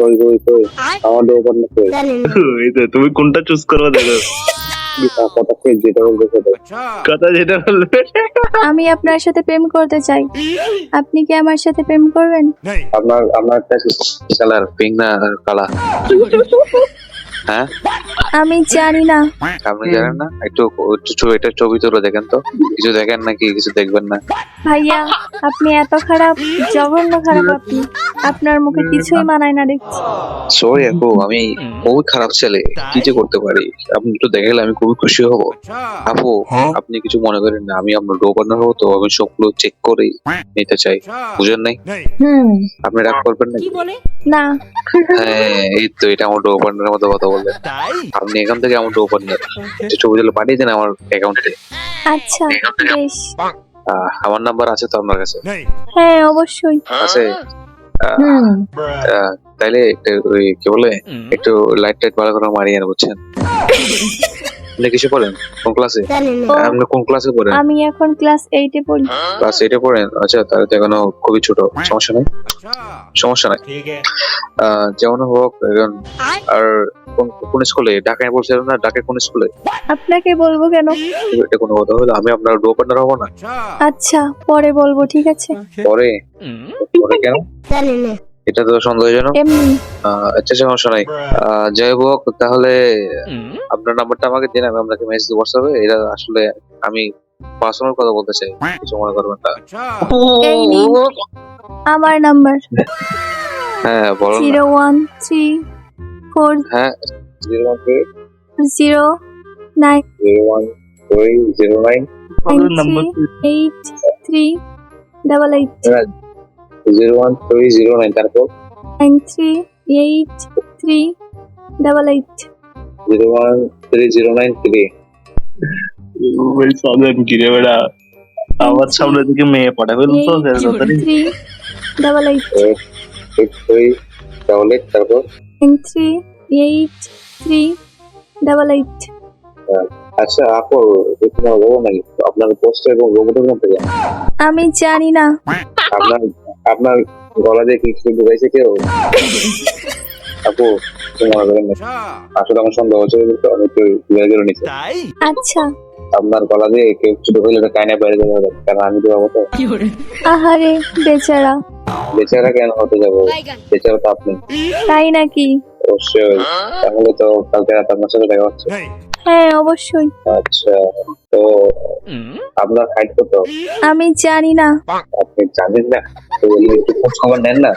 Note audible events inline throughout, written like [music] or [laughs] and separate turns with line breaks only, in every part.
কই কই কই আমার ডোপার না কই
এই তো তুমি কোনটা চুজ করবে দেখো।
কথা যেটা বলবে সেটা
কথা যেটা বলবে।
আমি আপনার সাথে প্রেম করতে চাই। আপনি কি আমার সাথে প্রেম করবেন?
আপনার আপনার একটা কালার পিঙ্ক না কালা। হ্যাঁ?
আমি জানি না।
আপনি জানেন না? একটু একটু ছবি এটা ছবি তুলে দেখেন তো। কিছু দেখেন নাকি কিছু দেখবেন না?
ভাইয়া আপনি এত খারাপ জঘন্য খারাপ আপনি। আপনার মুখে কিছুই মানায় না দেখছি।
সরি আপু আমি খুবই খারাপ ছেলে। কি যে করতে পারি? আপনি একটু দেখালে আমি খুবই খুশি হব। আপু আপনি কিছু মনে করেন না আমি আপনার ডো পার্টনার হব তো আমি সবগুলো চেক করে নিতে চাই। বুঝেন নাই?
হুম।
আপনি রাগ করবেন না
না।
হ্যাঁ এই তো এটা আমার ডো মতো কথা বললেন আপনি এখান থেকে আমার ওপেন পার্টনার ছবি তুলে পাঠিয়ে দেন আমার অ্যাকাউন্টে
আচ্ছা বেশ।
আমার নাম্বার আছে তো আপনার কাছে?
হ্যাঁ অবশ্যই।
আছে। আহ, তাইলে একটু ওই কি বলে একটু লাইট টাইট ভালো করে মারিয়ে নেন বুঝছেন? [laughs] আপনি কিছু পড়েন? কোন ক্লাসে আপনি কোন ক্লাসে পড়েন?
আমি এখন ক্লাস এইটে পড়ি।
ক্লাস এইটে পড়েন? আচ্ছা তাহলে তো এখনও খুবই ছোট। সমস্যা নাই? সমস্যা নাই? আহ, যেমন হোক এখন আর কোন- কোন স্কুলে ঢাকায় বলছিলেন না ঢাকায় কোন স্কুলে
আপনাকে বলব কেন?
এটা কোনো কথা হলো? আমি আপনার ডো পার্টনার হব না?
আচ্ছা। পরে বলব ঠিক আছে?
পরে? পরে কেন? এটা তো সন্দেহজনক।
এমনি
আহ, আচ্ছা সমস্যা নাই। আহ, যাই হোক তাহলে আপনার নাম্বারটা আমাকে দিন আমি আপনাকে মেসেজ দিব হোয়াটসঅ্যাপে এটা আসলে আমি পার্সোনাল কথা বলতে চাই। কিছু মনে করবেন না।
আমার নাম্বার।
হ্যাঁ বলুন না।
জিরো ওয়ান থ্রি ফোর
হ্যাঁ zero one three
zero nine
zero one three zero nine.
Eight three double eight.
Zero one three zero nine তারপর
nine three eight three double eight
zero one three zero nine three
কিরে বেড়া। আমার সামনে থেকে মেয়ে পাঠাবে তো
three double eight
eight three double eight তারপর?
Nine three eight three double eight
আচ্ছা আপু আপনার পোস্ট এবং
আমি জানি না।
আপনার আপনার গলা দিয়ে কিছু ঢুকাইছে কেউ? আপু কিছু মনে আসলে আমার সন্দেহ হচ্ছে তো আমি একটু ঘুরে ঘুরে
আচ্ছা।
আপনার গলা দিয়ে কেউ কিছু ঢুকাইলে এটা কাইনে বাইরে যাবে কারণ আমি তো? যাব তো
আহারে বেচারা।
বেচারা কেন হতে যাব? বেচারা তো আপনি।
তাই নাকি?
অবশ্যই। তাহলে তো কালকে রাত আপনার সাথে দেখা হচ্ছে।
হ্যাঁ অবশ্যই।
আচ্ছা তো আপনার হাইট কত
আমি জানি না।
আপনি জানেন না? তো একটু খোঁজ খবর নেন না?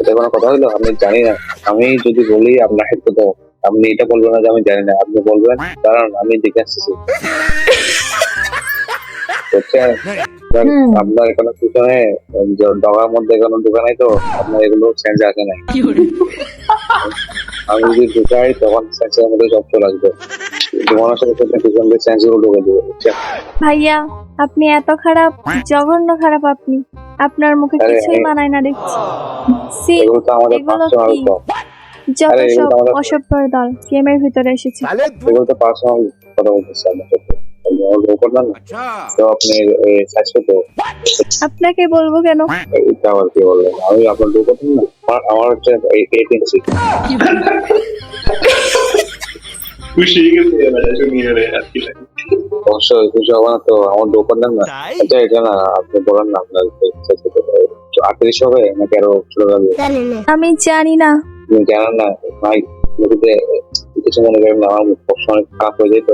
এটা কোনো কথা হলো? আপনি জানি না। আমি যদি বলি আপনার হাইট কত আপনি এটা বলবেন না যে আমি জানি না। আপনি বলবেন কারণ আমি দেখে আসতেছি? কারণ
হুম।
আপনার এখানে পিছনে ডগার মধ্যে কোনো ঢুকা নাই তো? আপনার এগুলো সেন্স আসে নাই। [laughs] আমি যদি ঢুকাই তখন সেন্সের মধ্যে সব চলে আসবে। তোমার সাথে ঢুকে দেবে
ভাইয়া আপনি এত খারাপ জঘন্য খারাপ আপনি। আপনার মুখে কিছুই মানায় না দেখছি। সি
এগুলো তো আমাদের পার্সোনাল
কি? যত সব অসভ্যর দল গেমের ভিতরে এসেছে।
এগুলো তো পার্সোনাল কথা বলতেছি আপনার সাথে করতে
আপনাকে বলব কেন?
আমি আপনার দু না আমার- আমার হচ্ছে এইট ইঞ্চি
খুশি গেছে
হবে না তো আমার না। আচ্ছা এটা না আপনি বলেন না আপনার আটত্রিশ হবে নাকি আরও ছোট লাগবে?
আমি জানি না।
জানেন না ভাই কিছু মনে করেন না আমার অনেক খারাপ হয়ে যেত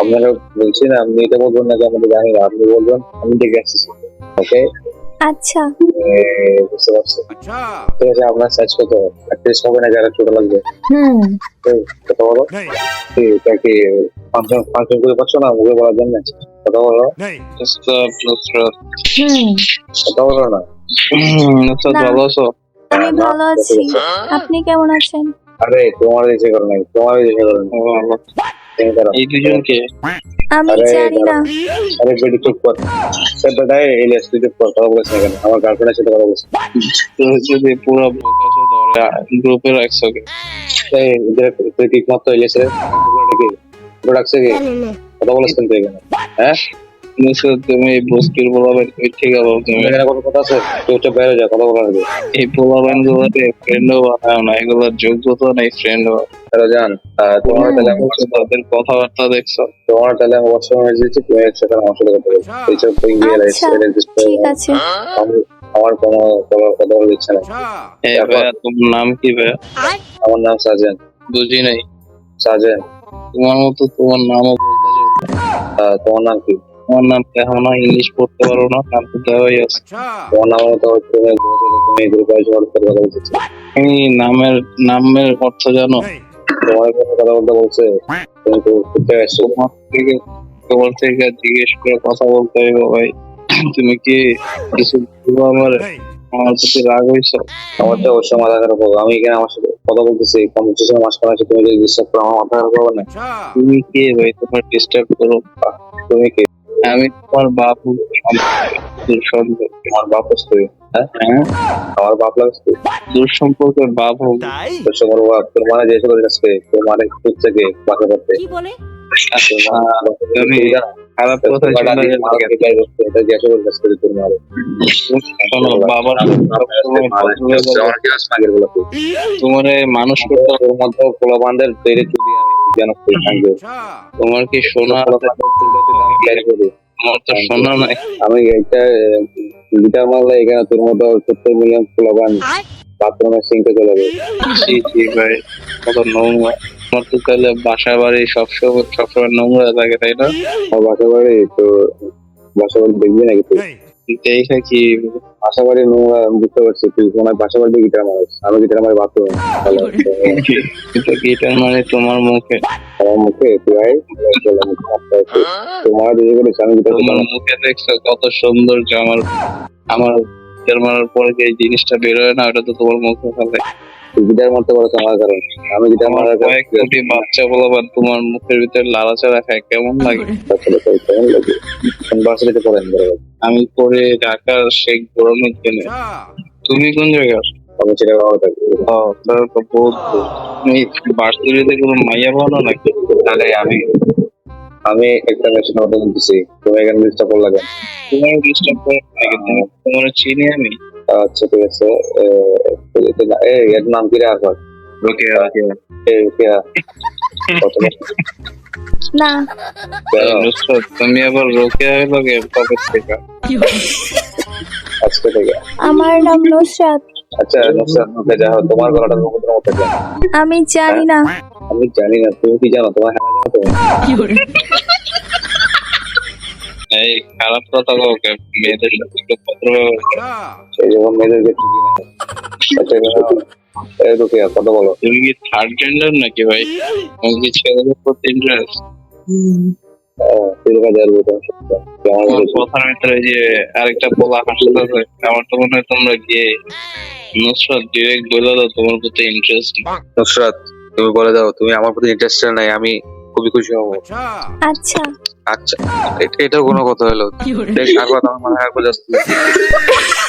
আপনারা বলছি না আপনি এটা বলবেন না যে আমাদের জানি না আপনি বলবেন আমি দেখে আসতেছি ওকে
আচ্ছা।
বুঝতে পারছি ঠিক আছে আপনার সার্চ করতে হবে আটত্রিশ হবে না যারা ছোট লাগবে।
হুম।
কথা বলো। এটা কি ফাংশন ফাংশন করে পাচ্ছ না? মুখে বলার জন্য? কথা বলো।
হুম।
কথা বলো না।
আচ্ছা,
ভালো আছো?
আমি ভালো আছি। আপনি কেমন আছেন?
আরে তোমার ইচ্ছে করে নাই। তোমার ইচ্ছে করে নাই।
এই দুজনকে?
আমি জানি না।
আরে বেটি চুপ কর। সে বেটাই এলিয়াস তুই চুপ কর কথা বলিস কেন? আমার গার্লফ্রেন্ডের সাথে কথা বলিস
যদি পুরো গ্রুপে রাখছো
এই ইদের তুই মাত্র এলিয়াস কি? ওটা কি? কথা বলিস কিন্তু এখানে। হ্যাঁ?
তুমি বস্তির তুমি ঠিক আছে তুমি?
এখানে কোনো কথা আছে? তুই হচ্ছে বাইরে যা কথা বলা হবে
এই ফ্রেন্ডও বানায় না এগুলোর যোগ্যতা নেই ফ্রেন্ড
তাহলে জান আহ, তোমার তাহলে
তাদের কথাবার্তা দেখছ?
তোমার তাহলে আমি হোয়াটসঅ্যাপ মেসেজ দিচ্ছি তুমি একসাথে আমার সাথে কথা বলছো এইসব তুমি রিয়েলাইজ
আচ্ছা, ঠিক আছে।
আমার কোনো কোনো কথা বলা দিচ্ছে না
এই ভাইয়া তোমার নাম কি ভাইয়া?
আমার নাম সাজেন।
বুঝি নাই।
সাজেন।
তোমার মতো তোমার নামও বলতে
আহ, তোমার নাম কি?
তোমার নাম দেখো না ইংলিশ পড়তে পারো না নাম তো দেওয়াই আছে।
তোমার নাম তো তুমি তুমি গ্রুপে আমার সাথে কথা বলতেছো।
তুমি নামের নামের অর্থ জানো? আমার প্রতি রাগ হয়েছো
অবশ্যই মাথা খারাপ আমি আমার সাথে কথা বলতেছি তুমি যদি করো আমার মাথা খারাপ না
তুমি কে ভাই? তোমার ডিস্টার্ব করো।
তুমি
আমি তোমার সম্পর্ক
আমার বাপ তুই হ্যাঁ
হ্যাঁ
আমার বাপ লাগছে তুই
দূর সম্পর্কের বাপ হোক
বাপ তোর মানে যে সকল কাছে তোর মানে খুঁজছে কে বাসা করতে
খারাপ কথা। তোমার এই মানুষ করতে
মধ্যে তৈরি চুরি আমি যেন
তোমার কি সোনা? তোমার তো শোনা নাই।
আমি একটা গিটার মারলে এখানে তোর মতো সত্তর মিলিয়ন বাথরুমের সিঙ্কে চলে যাবে।
জি জি ভাই কত নোংরা। আমার তো তাহলে বাসা বাড়ি সবসময় সবসময় নোংরা থাকে তাই না?
আমার বাসা বাড়ি তো বাসা বাড়ি দেখবি নাকি তুই?
দেখে কি
বাড়ি নোংরা বুঝতে পারছি তুই মনে হয় বাসা বাড়ি গিটার মারিস? আমি গিটার মারি বাথরুমে
কিন্তু গিটার মানে তোমার মুখে।
আমার মুখে? তুই আয় তোমার দিকে করিস আমি গিটার
তোমার মুখে দেখছ কত সৌন্দর্য আমার আমার গিটার মারার পরে যে এই জিনিসটা বেরোয় না ওটা তো তোমার মুখে ফেলে।
গিটার মারতে পারো আমার কারণ। আমি গিটার
আমার
মারার
কয়েক কোটি বাচ্চা বলবার তোমার মুখের ভিতরে লালাচাড়া খায় কেমন লাগে?
কেমন লাগে? পড়েন
আমি পরে ঢাকার শেখ গরমের দিনে তুমি কোন জায়গার?
আমি সেটা ভালো থাকি
তো বহুত। তুমি কোনো মাইয়া ভালো নাকি?
তাহলে আমি আমি একটা মেশিন অর্ডার দিতেছি তুমি এখানে লিস্টটা করলা কেন
তোমার ডিস্টার্ব করে নাকি তোমার তোমার চিনি আমি?
আচ্ছা ঠিক আছে। এই এর নাম কি রে আরফাত
ওকে ওকে।
এই কে?
না।
তুমি আবার রোকে হইল গে কবে থেকে।
আজকে থেকে।
আমার নাম নুসরাত।
আচ্ছা নুসরাত ওকে যা তোমার গলাটা মুখের মতো
আমি জানি না।
আমি জানি না তুমি কি জানো? তোমার হ্যাঁ জানো তুমি
এই খারাপ কথা কাউকে মেয়েদের সাথে পত্র
সেই যখন মেয়েদেরকে চুরি না। আচ্ছা এই কথা বলো।
তুমি কি থার্ড জেন্ডার নাকি ভাই? তুমি কি ছেলেদের প্রতি ইন্টারেস্ট
তোমার
কথার ভিতরে যে আরেকটা পোলা হাসতেছে আমার তো মনে হয় তোমরা গিয়ে নুসরাত ডিরেক্ট বলে দাও তোমার প্রতি ইন্টারেস্ট
নুসরাত তুমি বলে দাও তুমি আমার প্রতি ইন্টারেস্টেড নাই আমি খুবই খুশি হব।
আচ্ছা।
আচ্ছা। এটা- এটাও কোনো কথা হলো। দেখ আর কথা আমার মনে হয়